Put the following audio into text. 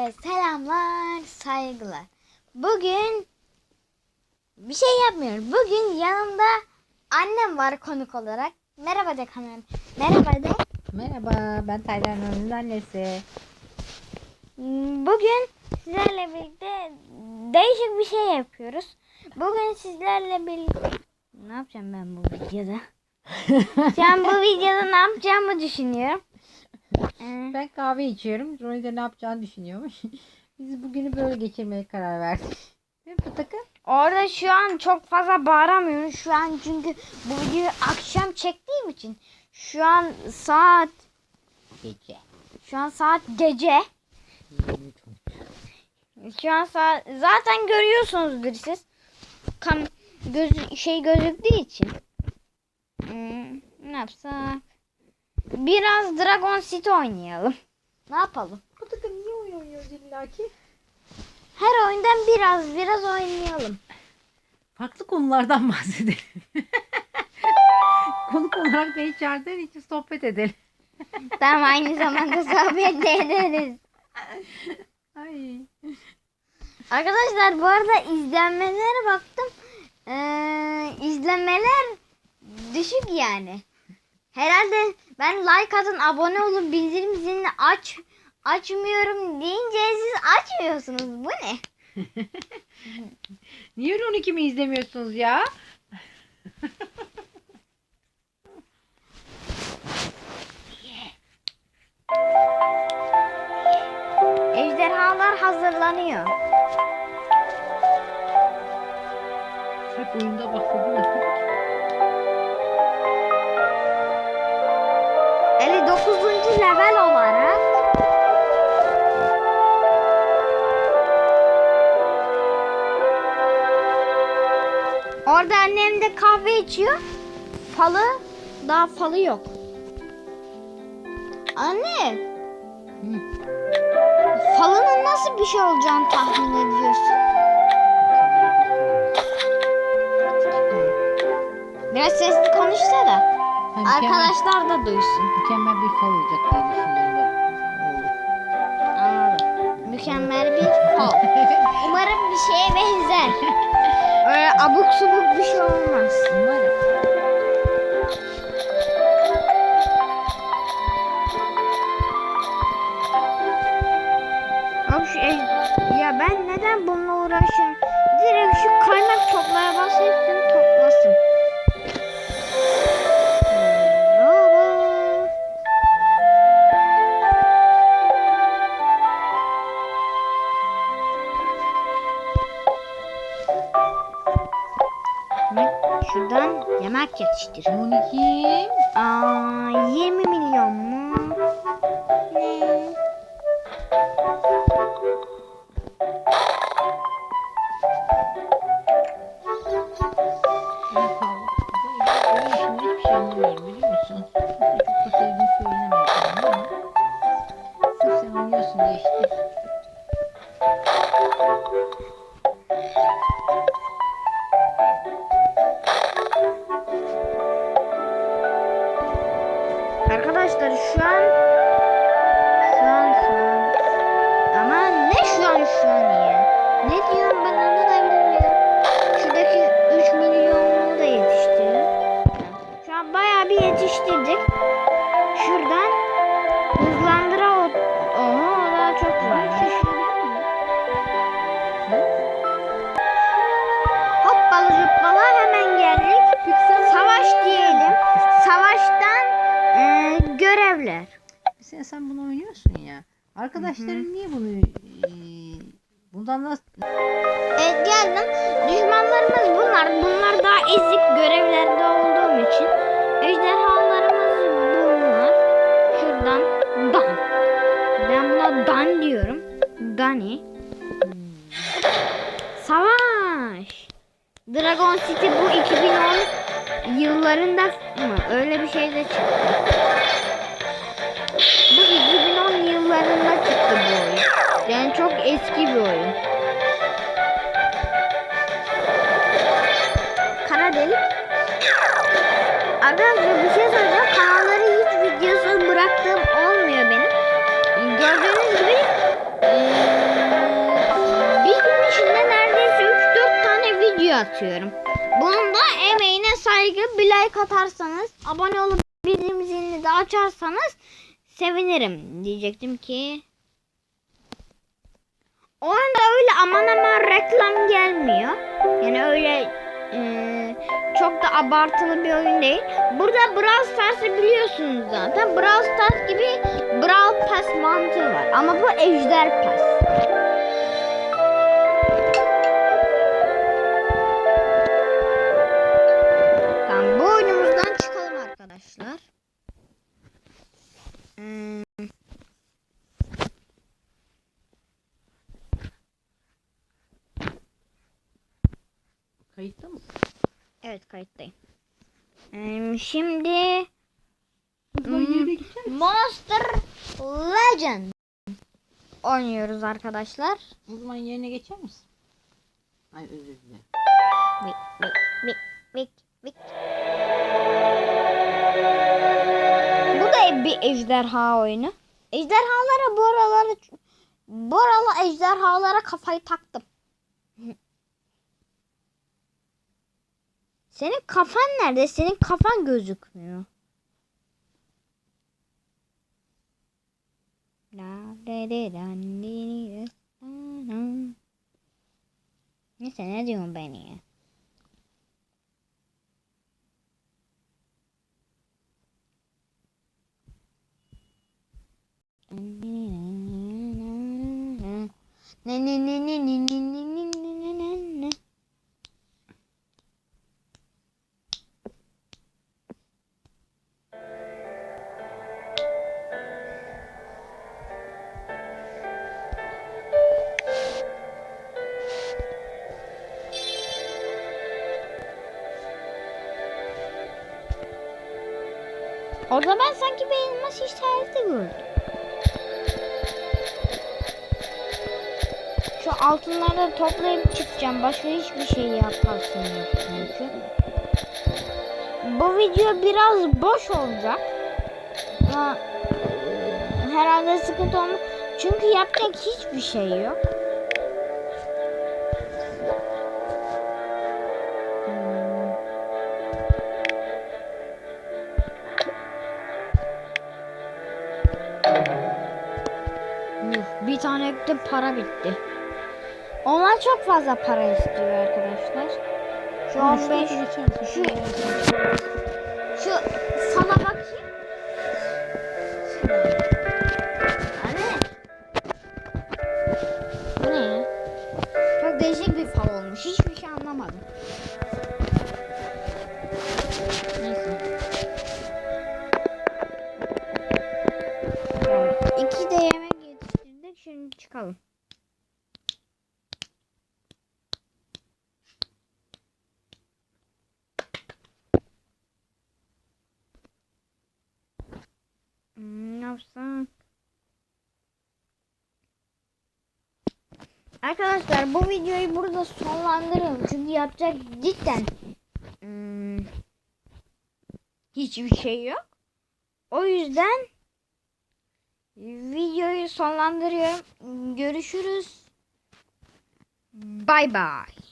Herkese selamlar, saygılar. Bugün bir şey yapmıyorum. Bugün yanımda annem var konuk olarak. Merhaba de kameram. Merhaba de. Merhaba, ben Taylan Hanım'ın annesi. Bugün sizlerle birlikte değişik bir şey yapıyoruz. Bugün sizlerle birlikte ne yapacağım ben bu videoda? Şu an bu videoda ne yapacağımı düşünüyorum. Ee, Ben kahve içiyorum. Roy da ne yapacağını düşünüyormuş. Biz bugünü böyle geçirmeye karar verdik. Değil mi? Orada şu an çok fazla bağıramıyorum. Şu an çünkü bu videoyu akşam çektiğim için. Şu an saat Gece. şu an saat gece. Şu an saat zaten görüyorsunuzdur siz. Kam göz şey gözüktüğü için. Hmm, ne yapsak? Biraz Dragon City oynayalım. Ne yapalım? Fıtıkı niye oyun oynuyoruz illa ki? Her oyundan biraz biraz oynayalım. Farklı konulardan bahsedelim. Konuk olarak beni çağırdığın için sohbet edelim. Tamam aynı zamanda sohbet de ederiz. Ay. Arkadaşlar bu arada izlenmelere baktım. Ee, izlenmeler düşük yani. Herhalde ben like atın, abone olun, bildirim zilini aç açmıyorum deyince siz açmıyorsunuz. Bu ne? Niye Roni mi izlemiyorsunuz ya? Ejderhalar hazırlanıyor. Hep oyunda bak. 9. level olarak Orada annem de kahve içiyor. Falı daha falı yok. Anne. Falının nasıl bir şey olacağını tahmin ediyorsun? Biraz sesli konuşsa da. Ha, mükemmel- arkadaşlar da duysun. Mükemmel bir fal olacak diye düşünüyorum. Anladım. Mükemmel bir fal. Umarım bir şeye benzer. Öyle abuk subuk bir şey olmaz. Umarım. Abi şu ej- ya ben neden bununla uğraşıyorum? Direkt şu kaynak toplaya bas hepsini toplasın. Şuradan yemek yetiştir. 12. Aa, 20 milyon mu? Ne? Arkadaşlar şu an şu an şu an ama ne şu an şu an ya? Ne diyorum ben da bilmiyorum. Şuradaki 3 milyonluğu da yetiştirelim. Şu an bayağı bir yetiştirdik. Mesela sen bunu oynuyorsun ya. Arkadaşların niye bunu eee, bundan nasıl Evet geldim. Düşmanlarımız bunlar. Bunlar daha ezik görevlerde olduğum için. Ejderhalarımız bunlar. Şuradan Dan. Ben buna Dan diyorum. Dani. Savaş. Dragon City bu 2010 yıllarında mı? Öyle bir şey de çıktı. Arkadaşlar bir şey söyleyeceğim. Kanalları hiç videosunu bıraktığım olmuyor benim. Gördüğünüz gibi bir gün içinde neredeyse 3-4 tane video atıyorum. Bunun da emeğine saygı bir like atarsanız, abone olup bildirim zilini de açarsanız sevinirim diyecektim ki. Onda öyle aman aman reklam gelmiyor. Yani öyle eee, çok da abartılı bir oyun değil. Burada Brawl Stars'ı biliyorsunuz zaten. Brawl Stars gibi Brawl Pass mantığı var. Ama bu Ejder Pass. Kayıtta mısın? evet kayıttayım. Hmm, şimdi? Monster Legend oynuyoruz arkadaşlar. Uzman yerine geçer misin? Ay özür dilerim. Vik vik vik vik vik. Bu da bir ejderha oyunu. Ejderhalara bu aralar bu aralar ejderhalara kafayı taktım. Senin kafan nerede? Senin kafan gözükmüyor. Neyse ne diyorsun ben ya? Ne ne ne ne ne Orada ben sanki bir elmas işareti gördüm. Şu altınları toplayıp çıkacağım. Başka hiçbir şey yaparsın yok çünkü. Bu video biraz boş olacak. Herhalde sıkıntı olmaz. Çünkü yapacak hiçbir şey yok. Bir tane de para bitti. Onlar çok fazla para istiyor arkadaşlar. Şu Üç 15 dakika geçer misin? şu- Şuraya gel. şu yapsam? Arkadaşlar bu videoyu burada sonlandırıyorum. Çünkü yapacak cidden hmm, hiçbir şey yok. O yüzden videoyu sonlandırıyorum. Görüşürüz. Bye bye.